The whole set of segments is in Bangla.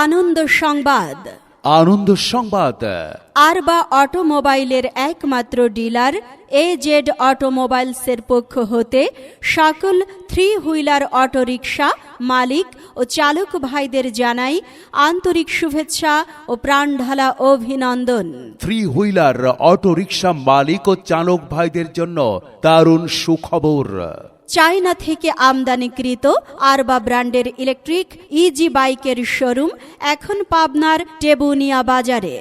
আনন্দ সংবাদ। আনন্দ সংবাদ। আরবা অটোমোবাইলের একমাত্র ডিলার এ জেড অটোমোবাইলসের পক্ষ হতে সকল থ্রি হুইলার অটোরিকশা মালিক ও চালক ভাইদের জানাই আন্তরিক শুভেচ্ছা ও প্রাণঢালা অভিনন্দন। থ্রি হুইলার অটো রিক্সা মালিক ও চালক ভাইদের জন্য দারুণ সুখবর। চায়না থেকে আমদানিকৃত আরবা ব্র্যান্ডের ইলেকট্রিক ইজি বাইকের শোরুম এখন পাবনার টেবুনিয়া বাজারে।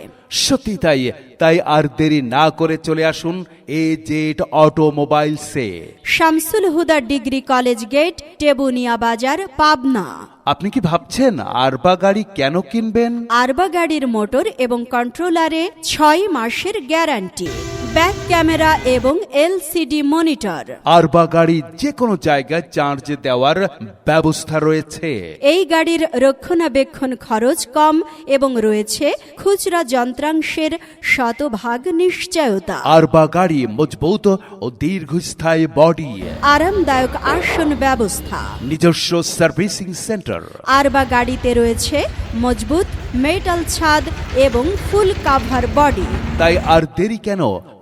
সত্যি তাই তাই আর দেরি না করে চলে আসুন A Z অটোমোবাইলসে Shamsul Huda degree college gate Tebunia Bazar Pabna. আপনি কি ভাবছেন আরবা গাড়ি কেন কিনবেন? আরবা গাড়ির মোটর এবং কন্ট্রোলারে ছয় মাসের গ্যারান্টি। ব্যাক ক্যামেরা এবং এলসিডি মনিটর। আরবা গাড়ি যে কোনো জায়গায় চার্জ দেওয়ার ব্যবস্থা রয়েছে। এই গাড়ির রক্ষণাবেক্ষণ খরচ কম এবং রয়েছে খুচরা যন্ত্রাংশের শতভাগ নিশ্চয়তা। আরবা গাড়ি মজবুত ও দীর্ঘস্থায়ী বডি। আরামদায়ক আসন ব্যবস্থা। নিজস্ব সার্ভিসিং সেন্টার। আরবা গাড়িতে রয়েছে মজবুত মেটাল ছাদ এবং ফুল কাভার বডি। তাই আর দেরি কেন?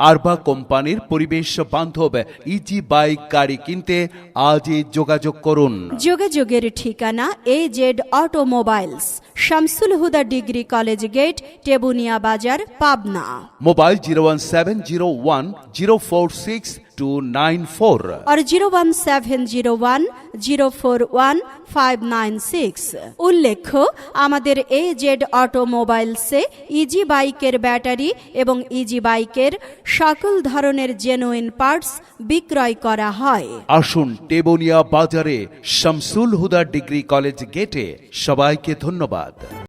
আরবা কোম্পানির পরিবেশ বান্ধব ইজি বাইক গাড়ি কিনতে আজই যোগাযোগ করুন। যোগাযোগের ঠিকানা A Z automobiles Shamsul Huda degree college gate Tebunia Bazar Pabna. Mobile zero one seven zero one zero four six 6294 or 01701041596 উল্লেখ্য আমাদের এ জেড অটোমোবাইলসে ইজি বাইকের ব্যাটারি এবং ইজি বাইকের সকল ধরনের জেনুইন পার্টস বিক্রয় করা হয়। আসুন টেবনিয়া বাজারে শামসুল হুদা ডিগ্রি কলেজ গেটে সবাইকে ধন্যবাদ।